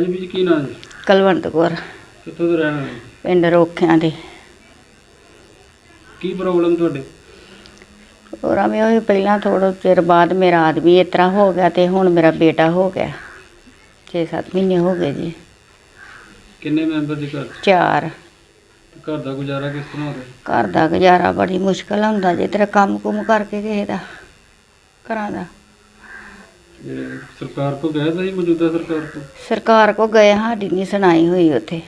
ਜੀ ਕੀ ਜੀ? ਕਲਵੰਤ ਕੌਰ। ਕਿੱਥੋਂ ਦੇ ਰਹਿਣ ਵਾਲੇ? ਪਿੰਡ ਰੋਖਿਆਂ ਦੇ। ਕੀ ਪ੍ਰੋਬਲਮ ਤੁਹਾਡੇ? ਔਰ ਆਵੇਂ ਉਹ ਪਹਿਲਾਂ ਥੋੜਾ ਚਿਰ ਬਾਅਦ ਮੇਰਾ ਆਦਮੀ ਇਸ ਤਰ੍ਹਾਂ ਹੋ ਗਿਆ ਤੇ ਹੁਣ ਮੇਰਾ ਬੇਟਾ ਹੋ ਗਿਆ। 6-7 ਮਹੀਨੇ ਹੋ ਗਏ ਜੀ। ਕਿੰਨੇ ਮੈਂਬਰ ਦੇ ਘਰ? ਚਾਰ। ਤੇ ਘਰ ਦਾ ਗੁਜ਼ਾਰਾ ਕਿਸ ਤਰ੍ਹਾਂ ਹੋ ਰਿਹਾ ਘਰ ਦਾ ਗੁਜ਼ਾਰਾ ਬੜੀ ਮੁਸ਼ਕਲ ਹੁੰਦਾ ਜੇ ਤੇਰਾ ਕੰਮ ਕੁਮ ਕਰਕੇ ਕਿਸੇ ਦਾ ਘਰਾਂ ਦਾ। ਤੇ ਸਰਕਾਰ ਕੋ ਗਏ ਸੀ ਮੌਜੂਦਾ ਸਰਕਾਰ ਤੋਂ ਸਰਕਾਰ ਕੋ ਗਏ ਸਾਡੀ ਨਹੀਂ ਸੁਣਾਈ ਹੋਈ ਉੱਥੇ।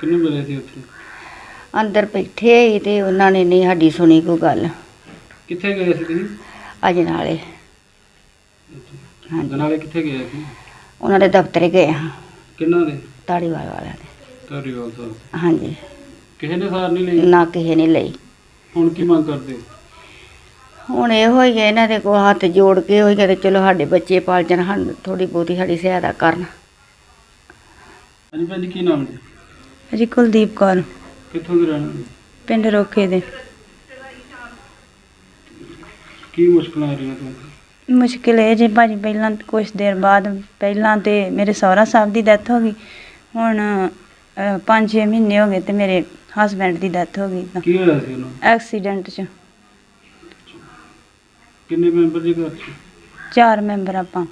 ਕਿੰਨੂੰ ਮਿਲੇ ਸੀ ਉੱਥੇ? ਅੰਦਰ ਬੈਠੇ ਸੀ ਤੇ ਉਹਨਾਂ ਨੇ ਨਹੀਂ ਸਾਡੀ ਸੁਣੀ ਕੋਈ ਗੱਲ। ਕਿੱਥੇ ਗਏ ਸੀ ਤੁਸੀਂ? ਅਜ ਨਾਲੇ। ਹਾਂਜੀ ਨਾਲੇ ਕਿੱਥੇ ਗਏ ਸੀ? ਉਹਨਾਂ ਦੇ ਦਫ਼ਤਰੇ ਗਏ ਹਾਂ। ਕਿੰਨਾਂ ਦੇ? ਧਾਰੀਵਾਲ ਵਾਲਿਆਂ ਦੇ। ਧਾਰੀਵਾਲ ਸਾਹਿਬ। ਹਾਂਜੀ। ਕਿਸੇ ਨੇ ਸਾਰ ਨਹੀਂ ਲਈ? ਨਾ ਕਿਸੇ ਨੇ ਲਈ। ਹੁਣ ਕੀ ਮੰਗ ਕਰਦੇ? ਹੁਣ ਇਹੋ ਹੀ ਹੈ ਇਹਨਾਂ ਦੇ ਕੋਲ ਹੱਥ ਜੋੜ ਕੇ ਹੋਈ ਕਿ ਚਲੋ ਸਾਡੇ ਬੱਚੇ ਪਾਲ ਜਾਣ ਸਾਨੂੰ ਥੋੜੀ ਬਹੁਤੀ ਸਾਡੀ ਸਹਾਇਤਾ ਕਰਨ। ਹਾਂਜੀ ਭੈਣ ਜੀ ਕੀ ਨਾਮ ਜੀ? ਜੀ ਕੁਲਦੀਪ ਕੌਰ। ਕਿੱਥੋਂ ਦੇ ਰਹਿਣ ਵਾਲੇ? ਪਿੰਡ ਰੋਖੇ ਦੇ। ਕੀ ਮੁਸ਼ਕਲਾਂ ਆ ਰਹੀਆਂ ਤੁਹਾਨੂੰ? ਮੁਸ਼ਕਿਲ ਇਹ ਜੇ ਭਾਜੀ ਪਹਿਲਾਂ ਕੁਝ ਦੇਰ ਬਾਅਦ ਪਹਿਲਾਂ ਤੇ ਮੇਰੇ ਸਹੁਰਾ ਸਾਹਿਬ ਦੀ ਡੈਥ ਹੋ ਗਈ। ਹੁਣ 5-6 ਮਹੀਨੇ ਹੋ ਗਏ ਤੇ ਮੇਰੇ ਹਸਬੈਂਡ ਦੀ ਡੈਥ ਹੋ ਗਈ। ਤਾਂ ਕੀ ਹੋਇਆ ਸੀ ਉਹਨਾਂ? ਐਕਸੀਡੈਂਟ 'ਚ। ਕਿੰਨੇ ਮੈਂਬਰ ਦੇ ਘਰ 'ਚ? ਚਾਰ ਮੈਂਬਰ ਆਪਾਂ।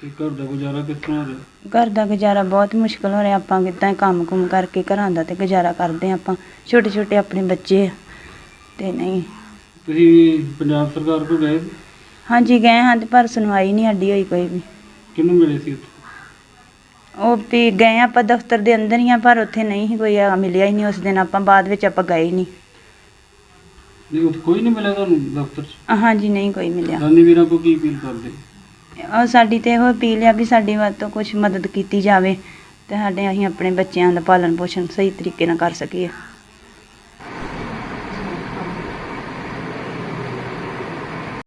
ਤੇ ਘਰ ਦਾ ਗੁਜ਼ਾਰਾ ਕਿਸ ਤਰ੍ਹਾਂ ਹੋ ਰਿਹਾ ਘਰ ਦਾ ਗੁਜ਼ਾਰਾ ਬਹੁਤ ਮੁਸ਼ਕਲ ਹੋ ਰਿਹਾ ਆਪਾਂ ਕਿੱਦਾਂ ਕੰਮ ਕੁਮ ਕਰਕੇ ਘਰਾਂ ਦਾ ਤੇ ਗੁਜ਼ਾਰਾ ਕਰਦੇ ਆਪਾਂ। ਛੋਟੇ ਛੋਟੇ ਆਪਣੇ ਬੱਚੇ ਆ ਤੇ ਨਹੀਂ। ਤੁਸੀਂ ਪੰਜਾਬ ਸਰਕਾਰ ਕੋਲ ਗਏ? ਹਾਂਜੀ ਗਏ ਹਾਂ ਤੇ ਪਰ ਸੁਣਵਾਈ ਨਹੀਂ ਸਾਡੀ ਹੋਈ ਕੋਈ ਵੀ। ਕਿਹਨੂੰ ਮਿਲੇ ਸੀ ਉੱਥੇ? ਉਹ ਵੀ ਗਏ ਆਪਾਂ ਦਫ਼ਤਰ ਦੇ ਅੰਦਰ ਹੀ ਆ ਪਰ ਉੱਥੇ ਨਹੀਂ ਸੀ ਕੋਈ ਆ, ਮਿਲਿਆ ਹੀ ਨਹੀਂ ਉਸ ਦਿਨ। ਆਪਾਂ ਬਾਅਦ ਵਿੱਚ ਆਪਾਂ ਗਏ ਹੀ ਨਹੀਂ। ਨਹੀਂ ਕੋਈ ਨਹੀਂ ਮਿਲਿਆ ਤੁਹਾਨੂੰ ਦਫ਼ਤਰ 'ਚ? ਹਾਂਜੀ ਨਹੀਂ ਕੋਈ ਮਿਲਿਆ। ਦਾਨੀ ਵੀਰਾਂ ਕੋ ਕੀ ਅਪੀਲ ਕਰਦੇ? ਉਹ ਸਾਡੀ ਤੇ ਇਹੋ ਅਪੀਲ ਆ ਵੀ ਸਾਡੀ ਵੱਧ ਤੋਂ ਕੁਝ ਮਦਦ ਕੀਤੀ ਜਾਵੇ ਤੇ ਸਾਡੇ ਅਸੀਂ ਆਪਣੇ ਬੱਚਿਆਂ ਦਾ ਪਾਲਣ ਪੋਸ਼ਣ ਸਹੀ ਤਰੀਕੇ ਨਾਲ ਕਰ ਸਕੀਏ।